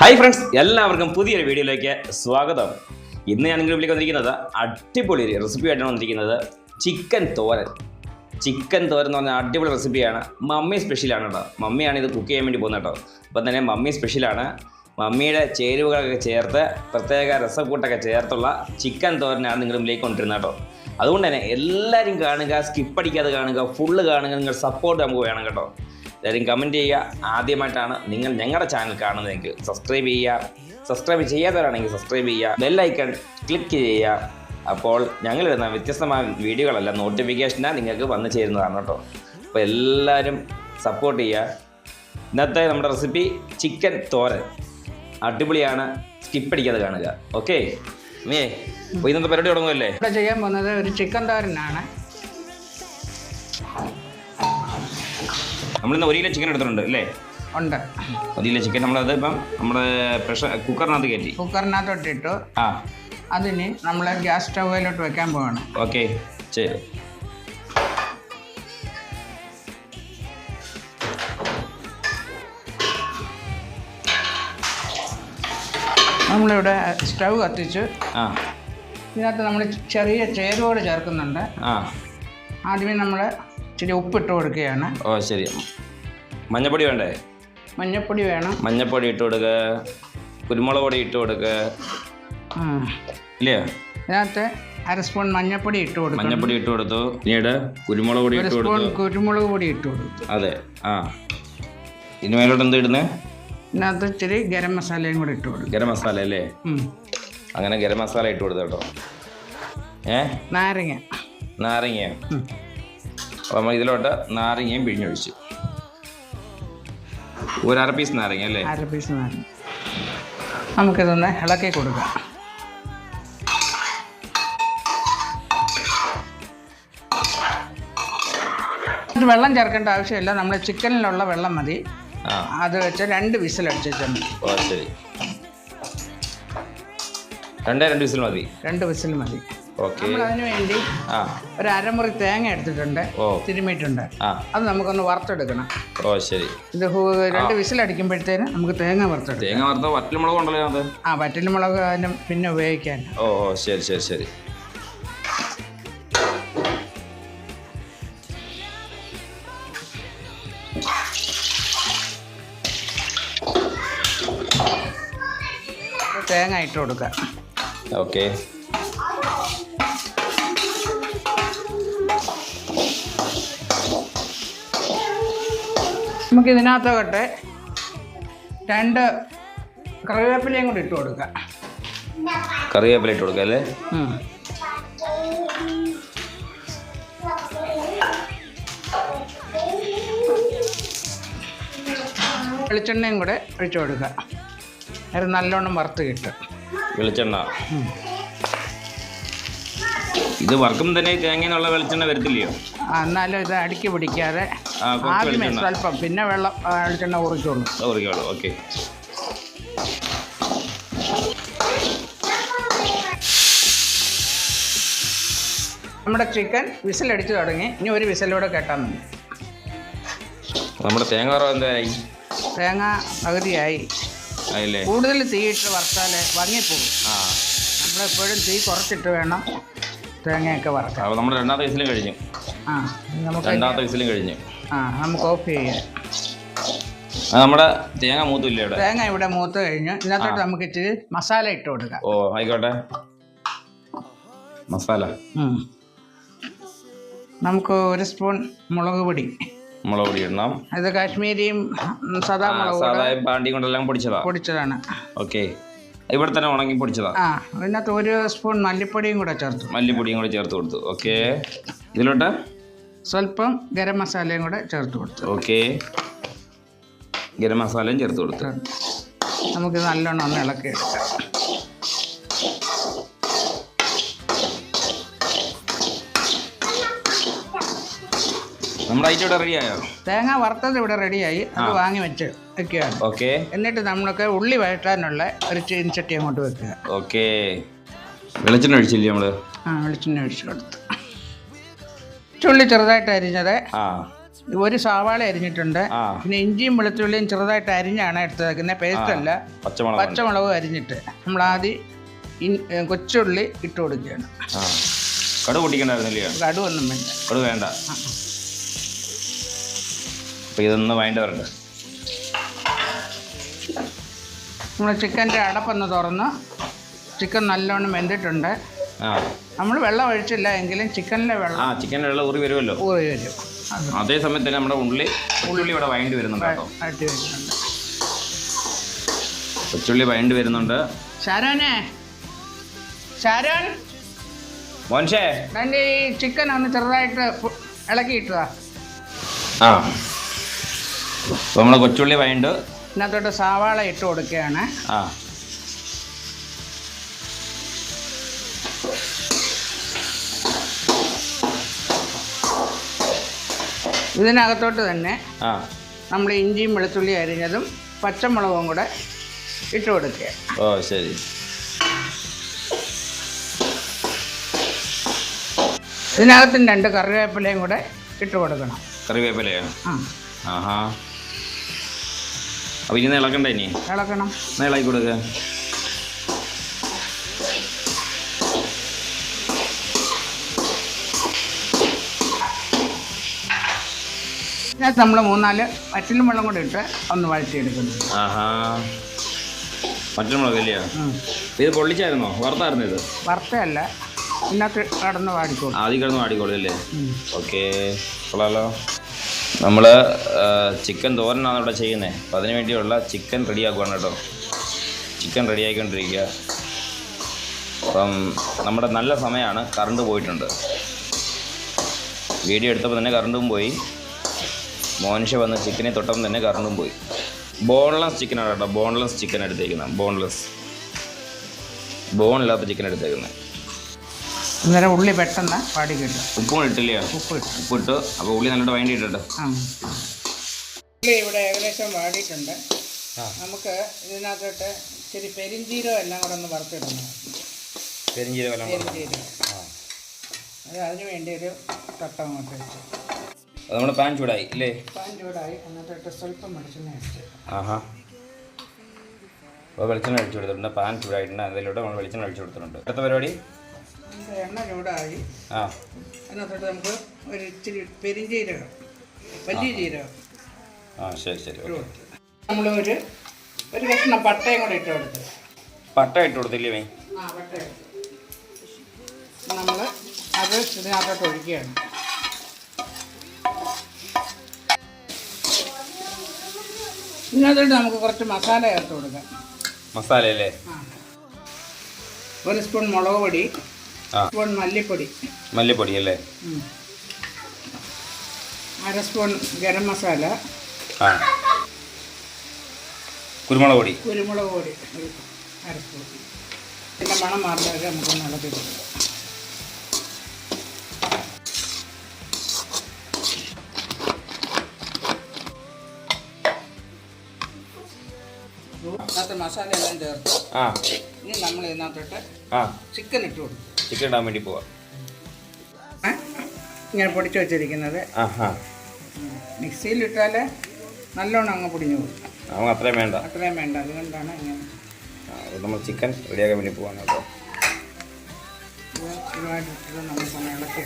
Hi friends എല്ലാവർക്കും പുതിയൊരു വീഡിയോയിലേക്ക് സ്വാഗതം. ഇന്ന് ഞാൻ നിങ്ങളുടെ വന്നിരിക്കുന്നത് അടിപൊളി റെസിപ്പി ആയിട്ടാണ് വന്നിരിക്കുന്നത്. ചിക്കൻ തോരൻ. ചിക്കൻ തോരൻ എന്ന് പറഞ്ഞാൽ അടിപൊളി റെസിപ്പിയാണ് മമ്മി സ്പെഷ്യലാണ് കേട്ടോ മമ്മിയാണ് ഇത് കുക്ക് ചെയ്യാൻ വേണ്ടി പോകുന്നത് കേട്ടോ അപ്പം തന്നെ മമ്മി സ്പെഷ്യലാണ് മമ്മിയുടെ ചേരുവകളൊക്കെ ചേർത്ത് പ്രത്യേക രസക്കൂട്ടൊക്കെ ചേർത്തുള്ള ചിക്കൻ തോരനാണ് നിങ്ങളുടെ മുമ്പിലേക്ക് കൊണ്ടിരുന്നത് കേട്ടോ അതുകൊണ്ട് തന്നെ എല്ലാവരും കാണുക സ്കിപ്പ് അടിക്കാതെ കാണുക ഫുള്ള് കാണുക നിങ്ങൾ സപ്പോർട്ട് നമുക്ക് വേണം കേട്ടോ. എല്ലാവരും കമന്റ് ചെയ്യുക. ആദ്യമായിട്ടാണ് നിങ്ങൾ ഞങ്ങളുടെ ചാനൽ കാണുന്നതെങ്കിൽ സബ്സ്ക്രൈബ് ചെയ്യുക. സബ്സ്ക്രൈബ് ചെയ്യാത്തവരാണെങ്കിൽ സബ്സ്ക്രൈബ് ചെയ്യുക. ബെല്ലൈക്കൺ ക്ലിക്ക് ചെയ്യുക. അപ്പോൾ ഞങ്ങൾ ഇടുന്ന വ്യത്യസ്തമായ വീഡിയോകളെല്ലാം നോട്ടിഫിക്കേഷനാണ് നിങ്ങൾക്ക് വന്നു ചേരുന്നതാണ് കേട്ടോ. അപ്പോൾ എല്ലാവരും സപ്പോർട്ട് ചെയ്യുക. ഇന്നത്തെ നമ്മുടെ റെസിപ്പി ചിക്കൻ തോരൻ. അടിപൊളിയാണ്. സ്കിപ്പ് അടിക്കാതെ കാണുക. ഓക്കെ ഇന്നത്തെ പരിപാടി തുടങ്ങുമല്ലേ? ഇവിടെ ചെയ്യാൻ പോകുന്നത് ഒരു ചിക്കൻ തോരനാണ്. നമ്മളിന്ന് ഒരു കിലോ ചിക്കൻ എടുത്തിട്ടുണ്ട് അല്ലേ? ഉണ്ട്. ഒരു കിലോ ചിക്കൻ നമ്മളത് ഇപ്പം നമ്മുടെ പ്രഷർ കുക്കറിനകത്ത് കയറ്റി. കുക്കറിനകത്തോട്ട് ഇട്ടു ആ. അതിന് നമ്മൾ ഗ്യാസ് സ്റ്റൗവിലോട്ട് വെക്കാൻ പോവാണ്. ഓക്കെ ശരി. നമ്മളിവിടെ സ്റ്റൗ കത്തിച്ച്. ആ. ഇതിനകത്ത് നമ്മൾ ചെറിയ ചേരുവോട് ചേർക്കുന്നുണ്ട്. ആ. ആദ്യമേ നമ്മൾ ഇച്ചിരി ഉപ്പിട്ട് കൊടുക്കുകയാണ്. ഓ ശരി. മഞ്ഞപ്പൊടി വേണ്ടേ? മഞ്ഞപ്പൊടി വേണം. മഞ്ഞപ്പൊടി ഇട്ട് കൊടുക്കുക കുരുമുളക് പൊടി ഇട്ട് കൊടുക്കുക ഇല്ലയോ ഇല്ലേ? ഇതിനകത്ത് അര സ്പൂൺ മഞ്ഞപ്പൊടി ഇട്ട് കൊടുക്കും മഞ്ഞപ്പൊടി ഇട്ട് കൊടുത്തു. പിന്നീട് കുരുമുളക് പൊടി ഇട്ട് സ്പൂൺ കൊടുത്തു. കുരുമുളക് പൊടി ഇട്ട് കൊടുത്തു. അതെ. ആ. ഇനി മേലോട്ട് എന്ത് ഇടുന്നത് ഇതിനകത്ത് ഇച്ചിരി ഗരം മസാലയും കൂടി ഇട്ട് കൊടുക്കും ഗരം മസാല അല്ലേ? ഉം. അങ്ങനെ ഗരം മസാല ഇട്ട് കൊടുത്തു കേട്ടോ. ഏ? നാരങ്ങ. നാരങ്ങ ഉം. അപ്പോൾ നമ്മൾ ഇതിലോട്ട് നാരങ്ങയും പിഴിഞ്ഞൊഴിച്ചു. ഒരു അര പീസ് നാരങ്ങ അല്ലേ? അര പീസ് നാരങ്ങ. നമുക്കിതൊന്ന് ഇളക്കി കൊടുക്കാം. വെള്ളം ചേർക്കേണ്ട ആവശ്യമില്ല. നമ്മൾ ചിക്കനിലുള്ള വെള്ളം മതി. അത് വെച്ച് രണ്ട് വിസിലടിച്ചിട്ടുണ്ട് ഓ ശരി. രണ്ടേ രണ്ട് വിസിൽ മതി. രണ്ട് വിസിൽ മതി. നമ്മൾ അതിനു വേണ്ടി ഒരു അരമുറി തേങ്ങ എടുത്തിട്ടുണ്ട് തിരുമിയിട്ടുണ്ട്. അത് നമുക്കൊന്ന് വറുത്തെടുക്കണം. ഓ ശരി. ഇത് രണ്ട് വിസിലടിക്കുമ്പോഴത്തേന് നമുക്ക് തേങ്ങ വറുത്തെടുക്കാം. തേങ്ങ വറുത്ത വറ്റൽമുളക് ഉണ്ടല്ലോ അത് ആ വറ്റൽമുളക് അതിന് പിന്നെ ഉപയോഗിക്കാൻ. ഓ ഓ ശരി ശരി ശരി. തേങ്ങ ഇട്ട് കൊടുക്കാം. ഓക്കെ. നമുക്ക് ഇതിനകത്തോട്ട് രണ്ട് കറിവേപ്പിലയും കൂടി ഇട്ട് കൊടുക്കാം. കറിവേപ്പില ഇട്ട് കൊടുക്കുക അല്ലേ? വെളിച്ചെണ്ണയും കൂടെ ഒഴിച്ചു കൊടുക്കുക അത് നല്ലോണം വറുത്ത് കിട്ടും. വെളിച്ചെണ്ണ? ഇത് വർക്കും തന്നെ തേങ്ങ എന്നുള്ള വെളിച്ചെണ്ണ വരത്തില്ലയോ? എന്നാലും ഇത് അടുക്കി പിടിക്കാതെ ആദ്യമേ സ്വല്പം പിന്നെ വെള്ളം വെളിച്ചെണ്ണ കുറിച്ചോളൂ ഓക്കെ നമ്മുടെ ചിക്കൻ വിസിലടിച്ചു തുടങ്ങി. ഇനി ഒരു വിസിലൂടെ കേട്ടാൽ മതി. നമ്മുടെ തേങ്ങ എന്തായി? തേങ്ങ പകുതിയായി. കൂടുതൽ തീയിട്ട് വറുത്താൽ ഭംഗിപ്പോകും ആ. നമ്മളെപ്പോഴും തീ കുറച്ചിട്ട് വേണം തേങ്ങയൊക്കെ അപ്പോൾ നമ്മുടെ രണ്ടാമത്തെ വിസിലും കഴിഞ്ഞു. ആ നമുക്ക് രണ്ടാമത്തെ വിസിലും കഴിഞ്ഞു. ആ നമുക്ക് ഓഫ് ചെയ്യാം. നമ്മുടെ തേങ്ങ മൂത്തില്ല ഇവിടെ? തേങ്ങ ഇവിടെ മൂത്ത് കഴിഞ്ഞു. ഇതിനകത്തോട്ട് നമുക്ക് ഇച്ചിരി മസാല ഇട്ട് കൊടുക്കാം. ഓ ആയിക്കോട്ടെ. മസാല. നമുക്ക് ഒരു സ്പൂൺ മുളക് പൊടി. മുളക് പൊടി ഇടണം. അത് കാശ്മീരിയും സദാ സാദാ മുളക് സാധാ പാണ്ടി കൊണ്ടെല്ലാം പൊടിച്ചതാ? പൊടിച്ചതാണ്. ഓക്കെ. ഇവിടെ തന്നെ ഉണങ്ങി പൊടിച്ചതാ? ആ അതിനകത്ത് ഒരു സ്പൂൺ മല്ലിപ്പൊടിയും കൂടെ ചേർത്തു. മല്ലിപ്പൊടിയും കൂടെ ചേർത്ത് കൊടുത്തു. ഓക്കെ. ഇതിലോട്ട്? സ്വല്പം ഗരം മസാലയും കൂടെ ചേർത്ത് കൊടുത്തു. ഓക്കെ. ഗരം മസാലയും ചേർത്ത് കൊടുത്തു. നമുക്ക് നല്ലോണം ഒന്ന് ഇളക്കി എടുക്കാം. നമ്മുടെ ഐറ്റം ഇവിടെ റെഡി ആയോ? തേങ്ങ വറുത്തത് ഇവിടെ റെഡിയായി അത് വാങ്ങി വെച്ച് വെക്കുകയാണ്. ഓക്കെ. എന്നിട്ട് നമ്മൾക്ക് ഉള്ളി വഴറ്റാനുള്ള ഒരു ചീൻചട്ടി അങ്ങോട്ട് വെക്കുക. ഓക്കെ. വെളിച്ചെണ്ണ ഒഴിച്ചില്ലേ നമ്മൾ? ആ വെളിച്ചെണ്ണ ഒഴിച്ച് കൊടുത്ത്. ചുള്ളി ചെറുതായിട്ട് അരിഞ്ഞത്. ഒരു സവാള അരിഞ്ഞിട്ടുണ്ട്. പിന്നെ ഇഞ്ചിയും വെളുത്തുള്ളിയും ചെറുതായിട്ട് അരിഞ്ഞാണ് എടുത്തേക്കുന്നത്. പേസ്റ്റ് അല്ല പച്ചമുളക് അരിഞ്ഞിട്ട് നമ്മൾ ആദ്യം കൊച്ചുള്ളി ഇട്ട് കൊടുക്കുകയാണ്. കടു പൊട്ടിക്കണ്ടായിരുന്നില്ലയോ? കടുവൊന്നും വേണ്ട. കടു വേണ്ട. അപ്പം ഇതൊന്ന് വേണ്ടവരുണ്ട് നമ്മൾ ചിക്കന്റെ അടപ്പൊന്ന് തുറന്ന് ചിക്കൻ നല്ലോണം വെന്തിട്ടുണ്ട്. നമ്മൾ വെള്ളം ഒഴിച്ചില്ല എങ്കിലും ചിക്കനിലെ വെള്ളം ആ ചിക്കനിലെ വെള്ളം ഊറി വരുമല്ലോ? ഊറി വരും. അതേ സമയത്ത് തന്നെ നമ്മുടെ ഉള്ളി ഉള്ളി ഇവിടെ വഴണ്ടി വരുന്നുണ്ട് കേട്ടോ. അട്ടി വരുന്നുണ്ട്. കൊച്ചുള്ളി വഴണ്ടി വരുന്നുണ്ട്. മോൻഷേ? ഈ ചിക്കൻ ഒന്ന് ചെറുതായിട്ട് ഇളക്കിയിട്ടതാ ആ. നമ്മൾ നമ്മളെ കൊച്ചുള്ളി വഴണ്ട്. ഇതിനകത്തോട്ട് സവാള ഇട്ട് കൊടുക്കുകയാണ്. ആ. ഇതിനകത്തോട്ട് തന്നെ ആ. നമ്മൾ ഇഞ്ചിയും വെളുത്തുള്ളി അരിഞ്ഞതും പച്ചമുളകും കൂടെ ഇട്ട് കൊടുക്കുക. ഓ ശരി. ഇതിനകത്തും രണ്ട് കറിവേപ്പിലയും കൂടെ ഇട്ട് കൊടുക്കണം. കറിവേപ്പിലയോ? ആ. ആഹാ. അപ്പോൾ ഇനി ഇളക്കണ്ട ഇനി? ഇളക്കണം. ഇളക്കി കൊടുക്കുക ഇതിനകത്ത് നമ്മൾ മൂന്നാൽ വറ്റലും വെള്ളം കൂടെ ഇട്ട് ഒന്ന് വഴറ്റിയെടുക്കുന്നു. ആഹാ. പച്ചമുളക് ഇല്ലയോ ഇത് പൊള്ളിച്ചായിരുന്നോ? വറുത്തായിരുന്നു ഇത്? വറുത്തയല്ല ഇന്നത്തെ കടന്ന് വാടിക്കോളും. ആദ്യം കിടന്ന് ആടിക്കോളൂ അല്ലേ. ഓക്കെ. കൊള്ളാലോ. നമ്മൾ ചിക്കൻ തോരനാണ് ഇവിടെ ചെയ്യുന്നത് അപ്പോൾ അതിന് വേണ്ടിയുള്ള ചിക്കൻ റെഡിയാക്കുവാണ് കേട്ടോ. ചിക്കൻ റെഡിയാക്കിക്കൊണ്ടിരിക്കുക. അപ്പം നമ്മുടെ നല്ല സമയമാണ്. കറണ്ട് പോയിട്ടുണ്ട്. വീഡിയോ എടുത്തപ്പോൾ തന്നെ കറണ്ടും പോയി. മോനിഷ വന്ന് ചിക്കനെ തൊട്ടപ്പം തന്നെ കറണ്ടും പോയി. ബോൺലെസ് ചിക്കനാണ് കേട്ടോ. ബോൺലെസ് ചിക്കൻ എടുത്തേക്കുന്നത്. ബോൺലെസ്. ബോൺ ഇല്ലാത്ത ചിക്കൻ എടുത്തേക്കുന്നത്. അന്നേരം ഉള്ളി പെട്ടെന്ന് പാടി കിട്ടും. ഉപ്പും ഇട്ടില്ലേ ഉപ്പ് ഇട്ട്. ഉപ്പിട്ട്. അപ്പോൾ ഉള്ളി നല്ലോണം വഴണ്ടിയിട്ടുണ്ട് ആ ഉള്ളി ഇവിടെ ഏകദേശം വാടിയിട്ടുണ്ട്. നമുക്ക് ഇതിനകത്തോട്ട് ഇച്ചിരി പെരിഞ്ചീരകം എല്ലാം കൂടെ ഒന്ന് വറുത്തിടണം. പെരിഞ്ചീരകം പെരിഞ്ചീരകം. അത് അതിന് വേണ്ടി ഒരു തട്ടം അങ്ങോട്ട് വെച്ച്. നമ്മുടെ പാൻ ചൂടായി അല്ലേ പാൻ ചൂടായി. എന്നിട്ട് സ്വല്പം വെളിച്ചെണ്ണ വെച്ച് ആഹാ. അപ്പോൾ വെളിച്ചെണ്ണ അഴിച്ചു കൊടുത്തിട്ടുണ്ട്. പാൻ ചൂടായിട്ടുണ്ട്. അതിലൂടെ നമ്മൾ വെളിച്ചെണ്ണ അഴിച്ചു കൊടുത്തിട്ടുണ്ട്. അടുത്ത പരിപാടി? എണ്ണ ചൂടായി. ആ. അതിനകത്തോട്ട് നമുക്ക് ഒരു ഇച്ചിരി പെരിഞ്ചീരകം വലിയ ജീരകം ആ ശരി ശരി നമ്മൾ ഒരു ഒരു കഷ്ണം പട്ടയും കൂടെ ഇട്ട് കൊടുത്തു. പട്ട ഇട്ട് കൊടുത്തില്ലേ മേ ആ പട്ട നമ്മൾ അത് ഇതിനകത്തോട്ട് ഒഴിക്കുകയാണ്. ഇതിനകത്തോട്ട് നമുക്ക് കുറച്ച് മസാല ചേർത്ത് കൊടുക്കാം. മസാല അല്ലേ ഒരു സ്പൂൺ മുളക് പൊടി സ്പൂൺ മല്ലിപ്പൊടി. മല്ലിപ്പൊടി അല്ലേ. അര സ്പൂൺ ഗരം മസാല. കുരുമുളക് പൊടി. കുരുമുളക് പൊടി അര സ്പൂൺ. പിന്നെ മണം മാറുന്നതൊക്കെ നമുക്കൊന്ന് ഇളക്കി കൊടുക്കാം മസാല എല്ലാം ചേർത്ത് ആ. ഇനി നമ്മൾ ഇതിനകത്തോട്ട് ആ. ചിക്കൻ ഇട്ട് കൊടുക്കും. ചിക്കൻ ഇടാൻ വേണ്ടി പോവാം. ഇങ്ങനെ പൊടിച്ചു വെച്ചിരിക്കുന്നത്. ആഹാ മിക്സിയിലിട്ടാൽ നല്ലോണം അങ്ങ് പൊടിഞ്ഞു പോകും. നമുക്ക് അത്രയും വേണ്ട. അത്രയും വേണ്ട. അതുകൊണ്ടാണ് ഇങ്ങനെ. നമ്മൾ ചിക്കൻ റെഡിയാക്കാൻ വേണ്ടി പോവാണ് കേട്ടോ.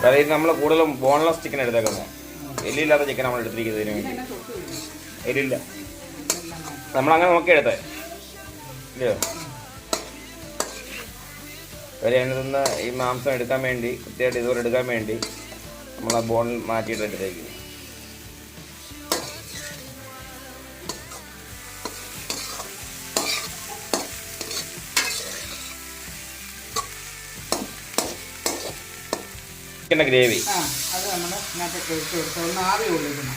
അതായത് നമ്മൾ കൂടുതലും ബോൺലെസ് ചിക്കൻ എടുത്തേക്കുന്നത്. എല്ലില്ലാത്ത ചിക്കൻ നമ്മൾ എടുത്തിരിക്കുന്നതിന് വേണ്ടി. എല്ലില്ല. നമ്മളങ്ങനെ നോക്കി എടുത്തേ ഇല്ലയോ അതിൽ നിന്ന് ഈ മാംസം എടുക്കാൻ വേണ്ടി കൃത്യമായിട്ട് ഇതുപോലെ എടുക്കാൻ വേണ്ടി നമ്മൾ ആ ബോൺ മാറ്റിയിട്ട് എടുത്തേക്കും ഗ്രേവി അത് നമ്മൾ ഇതിനകത്ത് ഒഴിച്ച് കൊടുത്ത് ഒന്ന് ആവി കൊള്ളിക്കണം.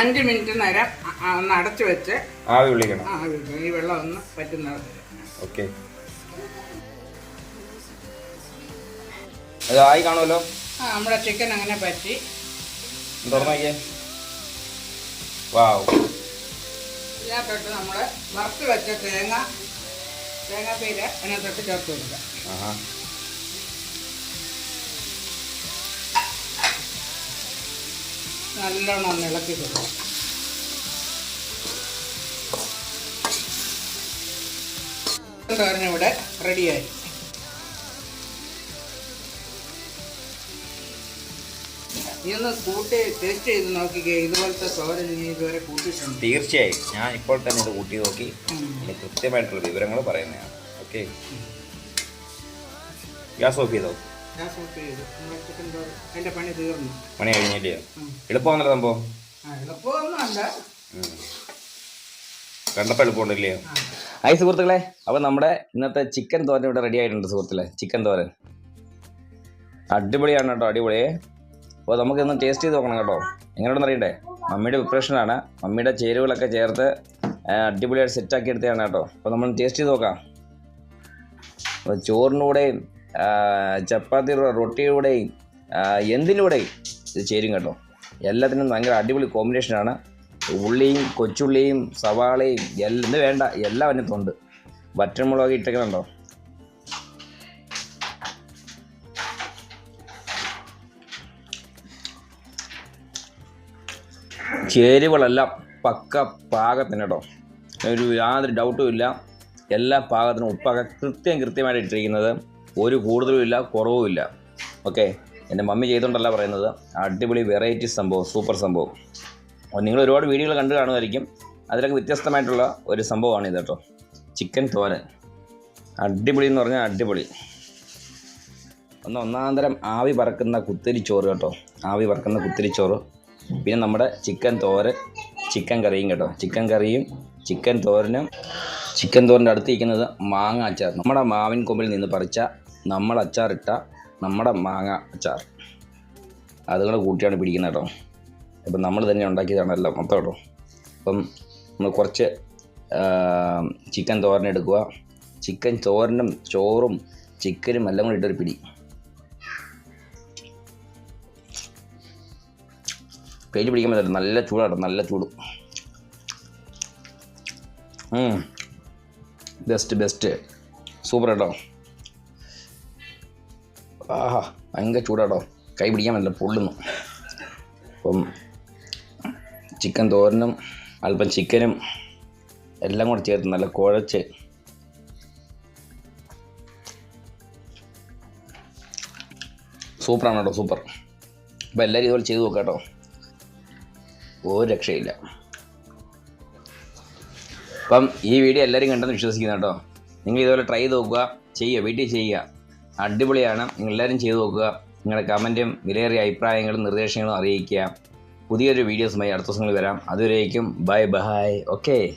അഞ്ച് മിനിറ്റ് നേരം ഒന്ന് അടച്ചു വെച്ച് ആവി വിളിക്കണം. ആവി ഈ വെള്ളം ഒന്ന് പറ്റുന്ന. ഓക്കെ. അത് ആയി കാണുമല്ലോ? ആ നമ്മുടെ ചിക്കൻ അങ്ങനെ പറ്റി. തുറന്നു നോക്കിയേ. വാവ്. ഇതിനകത്തോട്ട് നമ്മൾ വറുത്ത് വെച്ച തേങ്ങ തേങ്ങാപ്പീര് അതിനകത്തോട്ട് ചേർത്ത് കൊടുക്കുക. നല്ലോണം ഒന്ന് ഇളക്കി കൊടുക്കുക തോരൻ ഇവിടെ റെഡിയായി ഇന്ന് കൂട്ടി ടേസ്റ്റ് ചെയ്ത് നോക്കിക്കേ ഇതുപോലത്തെ തോരൻ നീ ഇതുവരെ കൂട്ടിയിട്ടുണ്ട്. തീർച്ചയായും. ഞാൻ ഇപ്പോൾ തന്നെ ഇത് കൂട്ടി നോക്കി. കൃത്യമായിട്ടുള്ള വിവരങ്ങൾ പറയുന്നതാണ്. ഓക്കെ ഗ്യാസ് ഓഫ് ചെയ്തോ? ഞാൻ സൂപ്പ് ചെയ്തു പണി തീർന്നു. പണി കഴിഞ്ഞില്ലേ? ഉം. എളുപ്പമാണല്ലോ സംഭവം. എളുപ്പമൊന്നും അല്ല. കണ്ടപ്പോൾ സുഹൃത്തുക്കളെ. അപ്പോൾ നമ്മുടെ ഇന്നത്തെ ചിക്കൻ തോരൻ ഇവിടെ റെഡി ആയിട്ടുണ്ട് സുഹൃത്തുക്കളെ. ചിക്കൻ തോരൻ. അടിപൊളിയാണ് കേട്ടോ അടിപൊളി. അപ്പോൾ നമുക്ക് ഇന്ന് ടേസ്റ്റ് ചെയ്ത് നോക്കണം കേട്ടോ. എങ്ങനെയുണ്ടെന്ന് അറിയണ്ടേ? മമ്മിയുടെ പ്രിപ്പറേഷനാണ് മമ്മിയുടെ ചേരുവകളൊക്കെ ചേർത്ത് അടിപൊളിയായിട്ട് സെറ്റ് ആക്കി എടുത്തതാണ് കേട്ടോ. അപ്പോൾ നമ്മൾ ടേസ്റ്റ് ചെയ്ത് നോക്കാം. അപ്പോൾ ചോറിന്റെ കൂടെയും ചപ്പാത്തിയുടെ റൊട്ടിയുടെയും എന്തിലൂടെയും ഇത് ചേരും കേട്ടോ. എല്ലാത്തിനും ഭയങ്കര അടിപൊളി കോമ്പിനേഷനാണ് ഉള്ളിയും കൊച്ചുള്ളിയും സവാളയും എല്ലാം വേണ്ട എല്ലാം അതിനകത്തുണ്ട് വറ്റൻമുളക് ഇട്ടേക്കുന്നുണ്ടോ ചേരുവകളെല്ലാം പക്ക പാകത്തിന് കേട്ടോ. ഒരു യാതൊരു ഡൗട്ടും ഇല്ല. എല്ലാ പാകത്തിനും ഉപ്പൊക്കെ കൃത്യം കൃത്യമായിട്ട് ഇട്ടിരിക്കുന്നത്. ഒരു കൂടുതലും ഇല്ല കുറവും ഇല്ല. ഓക്കെ എന്റെ മമ്മി ചെയ്തുകൊണ്ടല്ല പറയുന്നത്. അടിപൊളി വെറൈറ്റി സംഭവം സൂപ്പർ സംഭവം. നിങ്ങൾ ഒരുപാട് വീഡിയോകൾ കണ്ടു കാണുമായിരിക്കും. അതിലൊക്കെ വ്യത്യസ്തമായിട്ടുള്ള ഒരു സംഭവമാണ് ഇത് കേട്ടോ. ചിക്കൻ തോരൻ. അടിപൊളി എന്ന് പറഞ്ഞാൽ അടിപൊളി. ഒന്ന് ഒന്നാന്തരം ആവി പറക്കുന്ന കുത്തിരി ചോറ് കേട്ടോ. ആവി പറക്കുന്ന കുത്തിരി ചോറ്. പിന്നെ നമ്മുടെ ചിക്കൻ തോരൻ ചിക്കൻ കറിയും കേട്ടോ. ചിക്കൻ കറിയും ചിക്കൻ തോരനും ചിക്കൻ തോരന്റെ അടുത്ത് ഇരിക്കുന്നത് മാങ്ങ അച്ചാർ. നമ്മുടെ മാവിൻ കൊമ്പിൽ നിന്ന് പറിച്ച നമ്മൾ അച്ചാറിട്ട നമ്മുടെ മാങ്ങ അച്ചാർ. അതുകൂടെ കൂട്ടിയാണ് പിടിക്കുന്നത് കേട്ടോ. ഇപ്പം നമ്മൾ തന്നെ ഉണ്ടാക്കിയതാണല്ലോ മൊത്തം കേട്ടോ. അപ്പം നമ്മൾ കുറച്ച് ചിക്കൻ തോരൻ എടുക്കുക. ചിക്കൻ തോരനും ചോറും ചിക്കനും എല്ലാം കൂടി ഇട്ടൊരു പിടി. പേര് പിടിക്കാൻ പറ്റില്ല നല്ല ചൂടാട്ടോ നല്ല ചൂട്. ബെസ്റ്റ് ബെസ്റ്റ് സൂപ്പർ കേട്ടോ. ആഹാ ഭയങ്കര ചൂടാടോ കൈ പിടിക്കാൻ നല്ല പൊള്ളുന്നു. അപ്പം ചിക്കൻ തോരനും അല്പം ചിക്കനും എല്ലാം കൂടെ ചേർത്ത് നല്ല കുഴച്ച് സൂപ്പറാണ് കേട്ടോ സൂപ്പർ. അപ്പോൾ എല്ലാവരും ഇതുപോലെ ചെയ്ത് നോക്കാം ഒരു രക്ഷയില്ല. അപ്പം ഈ വീഡിയോ എല്ലാവരും കണ്ടെന്ന് വിശ്വസിക്കുന്നു കേട്ടോ. നിങ്ങൾ ഇതുപോലെ ട്രൈ ചെയ്ത് നോക്കുക ചെയ്യുക വീട്ടിൽ ചെയ്യുക. അടിപൊളിയാണ്. നിങ്ങൾ ചെയ്തു നോക്കുക. നിങ്ങളുടെ കമന്റും വിലയേറിയ അഭിപ്രായങ്ങളും നിർദ്ദേശങ്ങളും അറിയിക്കുക. പുതിയൊരു വീഡിയോസുമായി അടുത്ത ദിവസങ്ങളിൽ വരാം. അതുവരേക്കും ബൈ ബൈ. ഓക്കെ.